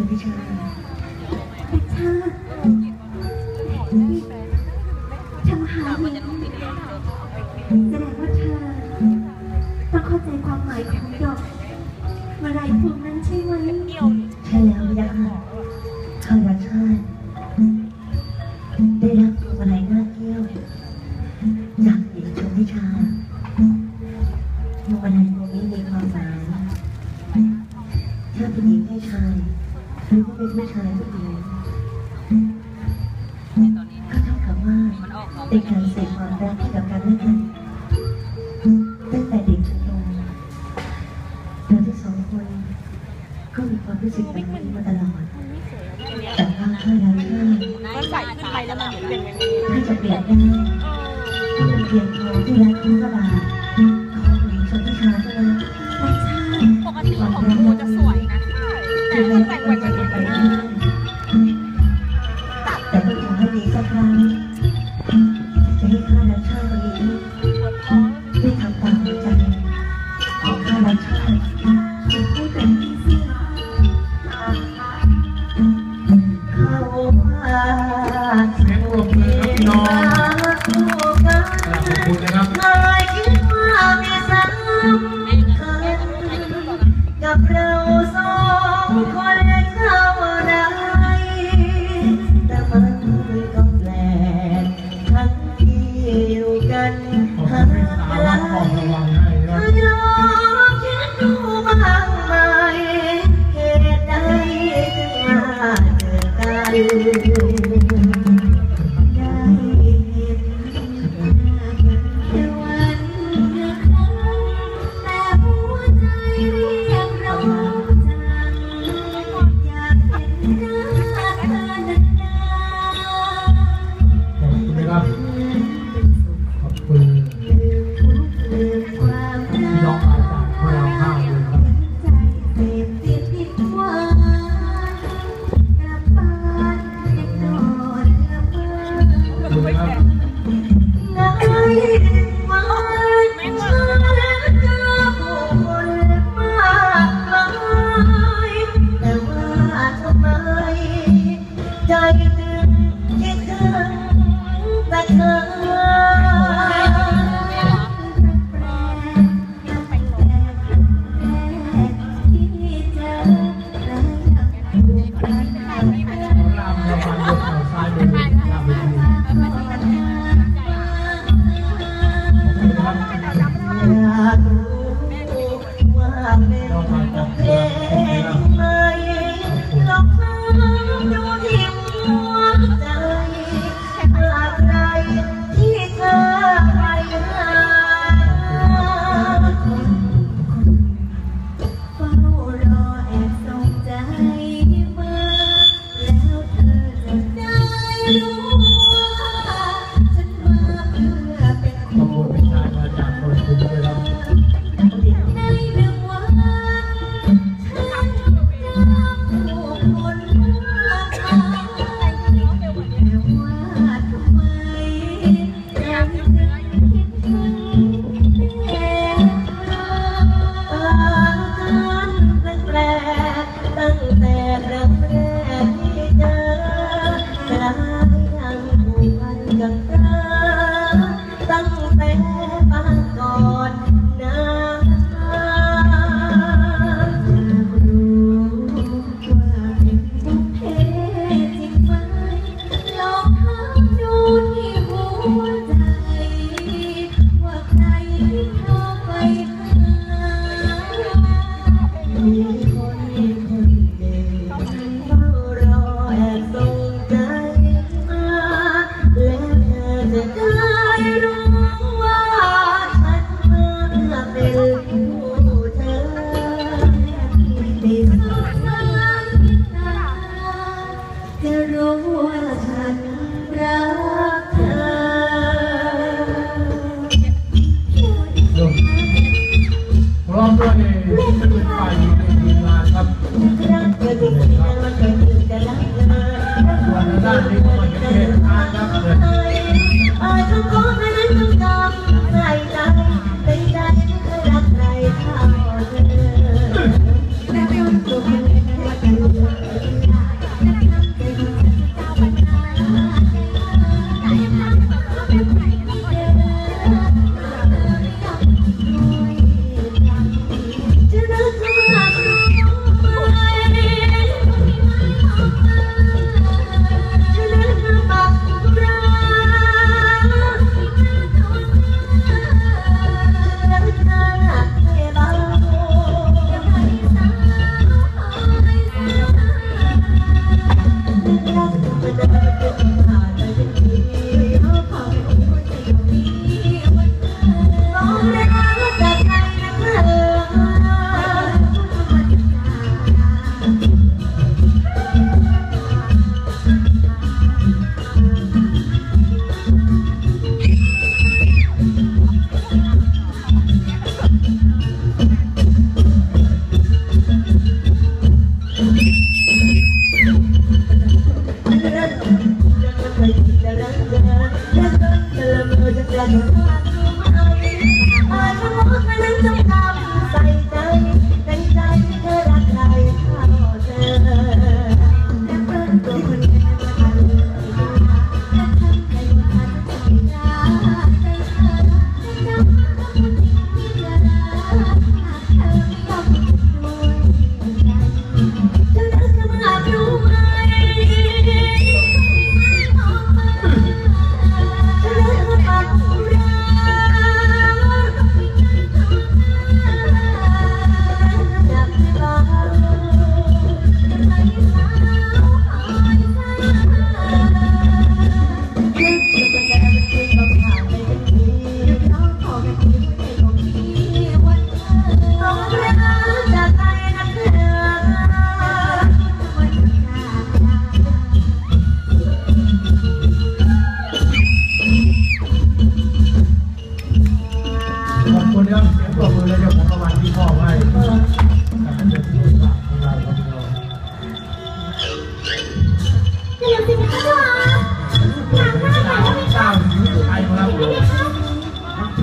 คุณพิชาแต่ชาทำหาเห็นแสดงว่าเธอต้องเข้าใจความหมายของดอกมาลายพวงนั้นใช่ไหมใช่แล้วพระยาค่ะข้ารักชาติได้รับพวงมาลัยหน้าเกี้ยวจากหญิงชมพิชาพวงมาลัยพวงนี้มีความหมายถ้าเป็นหญิงให้ชาย หรือว่าเป็นผู้ชายผู้หญิงก็เท่ากับว่าเป็นการเสกความรักให้กับกันและกันตั้งแต่เด็กจนโตเราทั้งสองคนก็มีความรู้สึกแบบนี้มาตลอดแต่ว่าข้ารักชาติมันใส่ขึ้นไปแล้วมันเหมือนเป็นแบบนี้ถ้าจะเปลี่ยนได้ก็เป็นเพียงทอที่รักทุกกระบา ได้ท Thank you.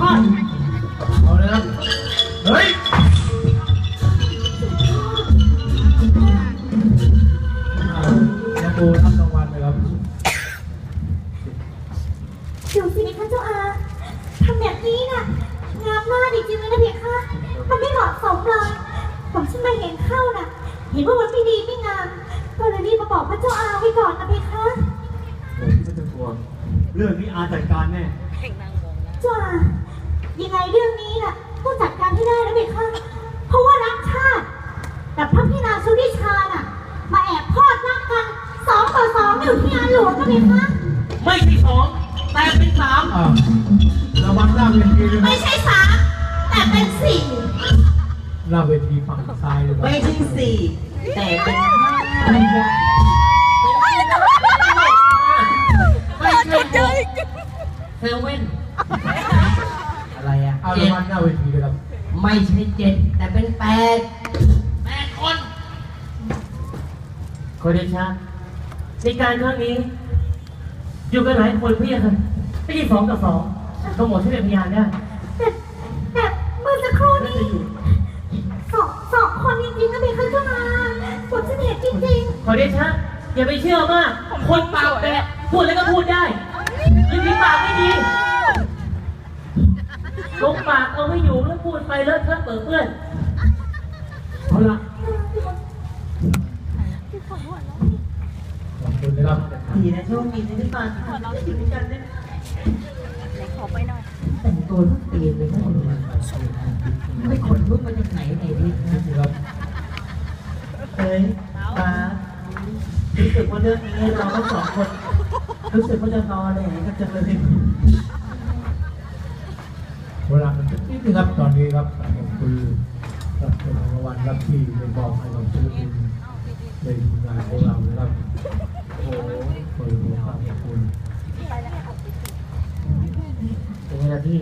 ทอดเอาเลยครับเฮ้ยยังปูรับรางวัลเลยครับเดี๋ยวสิคะเจ้าอาทำแบบนี้น่ะงามมากจริงๆเลยนะเพคะมันไม่เหมาะสมเลยผมฉันมาเห็นเข้าน่ะ เห็นว่ามันไม่ดีไม่งาม ก็เลยรีบมาบอกพระเจ้าอาไว้ก่อนนะเพคะผมไม่ต้องกลัวเรื่องนี้อาจัดการแน่เจ้าอา ยังไงเรื่องนี้น่ะต้องจัดการให้ได้นะเพคะเพราะว่ารักชาติแต่พระพี่นางชุติชาน่ะ มาแอบพอดรักกันสองต่อสองอยู่ที่งานหลวงนะเพคะไม่ใช่สองแต่เป็นสามอ่าระวังหน้าเวทีด้วยนะไม่ใช่สามแต่เป็นสี่หน้าเวทีฝั่งซ้ายเลยครับไม่ใช่สี่แต่เป็นห้าไม่ใช่หกเซเว่นอะไรอะ เอาเจ็ระดวังหน้าเวทีเลยครับไม่ใช่เจ็ดแต่เป็นแปดแปดคนโคเดชาในการครั้งนี้ อยู่กันหลายคนพี่ค่ะไม่ใช่สองต่อสองทั้งหมดที่เป็นพยานได้แต่แต่เมื่อสักครู่นี้สองสองคนจริงๆนะเบคอนเข้ามาผมฉันเห็นจริงขอเดชะอย่าไปเชื่อมากคนปากแปะพูดแล้วก็พูดได้ลิ้นฝีปากไม่ดี ลงปากเอาไม่อยู่แล้วพูดไปเลอะเทอะเปิดเปื้อนเอาละขอบคุณนะครับดีนะโชคดีนะที่มาได้อยู่ด้วยกันเนี่ยขอไปหน่อย แต่งตัวทุกเปลี่ยนเลยนะไม่ขนลุกมาจากไหนไหนดิครับเฮ้ยมารู้สึกว่าเรื่องนี้เราทั้งสองคน รู้สึกว่าจะนอนเลยก็จะเลยันนิดนึงครับตอนนี้ครับขอบคุณรับเจ้าของรางวัลรับที่ได้บอกให้กับศิลปินในทีมงานของเรานะครับโอ้โหขอบคุณครับขอบคุณเป็นไงล่ะพี่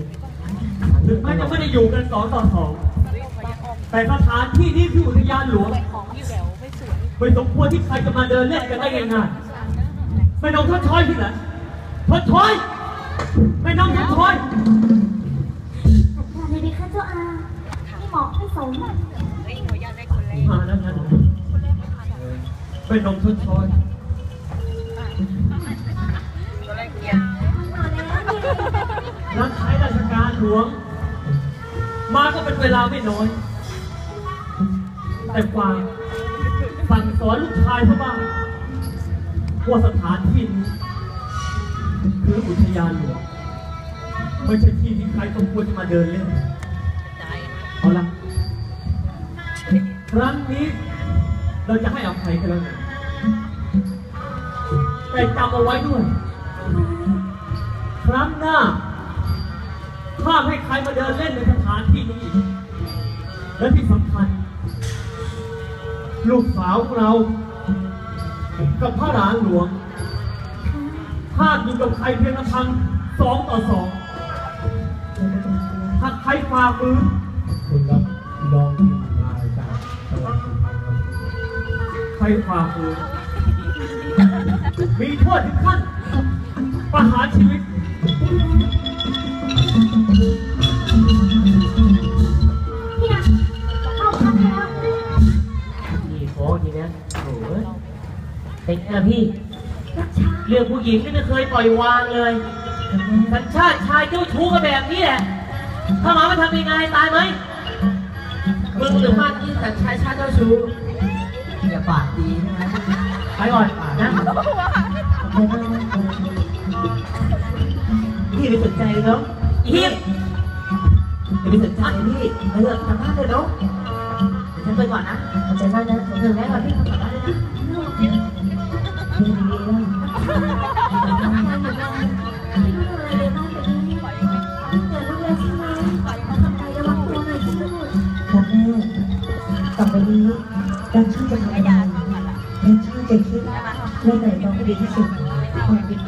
ถึงแม้จะไม่ได้อยู่กันสองต่อสองแต่สถานที่นี้คืออุทยานหลวงไม่สมควรที่ใครจะมาเดินเล่นกันได้ง่ายๆไม่น้องทดชอยที่ไหนทดชอยไม่น้องทดชอย จ้าอาไม่เหมาะไม่สมเฮ้ยหนูอยากได้คนแรกมาแล้วนะไม่น้องทดชอยตัวแรกเกียร์มาแล้วนี่รับใช้ราชการหลวง มาก็เป็นเวลาไม่น้อย แต่กว่าสั่งสอนลูกชายเขาบ้างว่าสถานที่นี้คืออุทยานหลวงไม่ใช่ที่ที่ใครสมควรจะมาเดินเล่นใจ เอาละครั้งนี้ เราจะให้อภัยกันแล้วนะแต่จำเอาไว้ด้วย ครั้งหน้าห้าให้ใครมาเดินเล่นในสถานที่นี้ และที่สำคัญ ลูกสาวของเรา กับพระหลานหลวงห้ามอยู่กับใครเพียงลำพังสองต่อสอง ถ้าใครฝ่าฝืน ลองที่มาจากตลาดสุพรรณครับใครฝ่าฝืนมีโทษถึงขั้นประหารชีวิต พี่นะเอาพักแล้วนี่โค้ทีเนี้ยโอ้ยเด็กนะพี่ เรื่องผู้หญิงนี่ไม่เคยปล่อยวางเลย สัญชาติชายเจ้าชู้กันแบบนี้แหละ ถ้าหมามาทำยังไงตายไหม มึงหรือมันที่สัญชาติชาติเจ้าชู้อย่าปากดีนะไปก่อนนะพี่ไม่สนใจเลยเนาะอีเหี้ยอย่าไปสนใจพี่ไปเถอะทำบ้านเถอะเนาะฉันไปก่อนนะขอบใจมากนะถึงแล้วก่อนพี่ทำกลับบ้านเลยนะพี่ ต่อไปนี้รักชื่อจะทำอะไรรักชื่อจะคิดเรื่องไหนต้องดีที่สุดความเป็น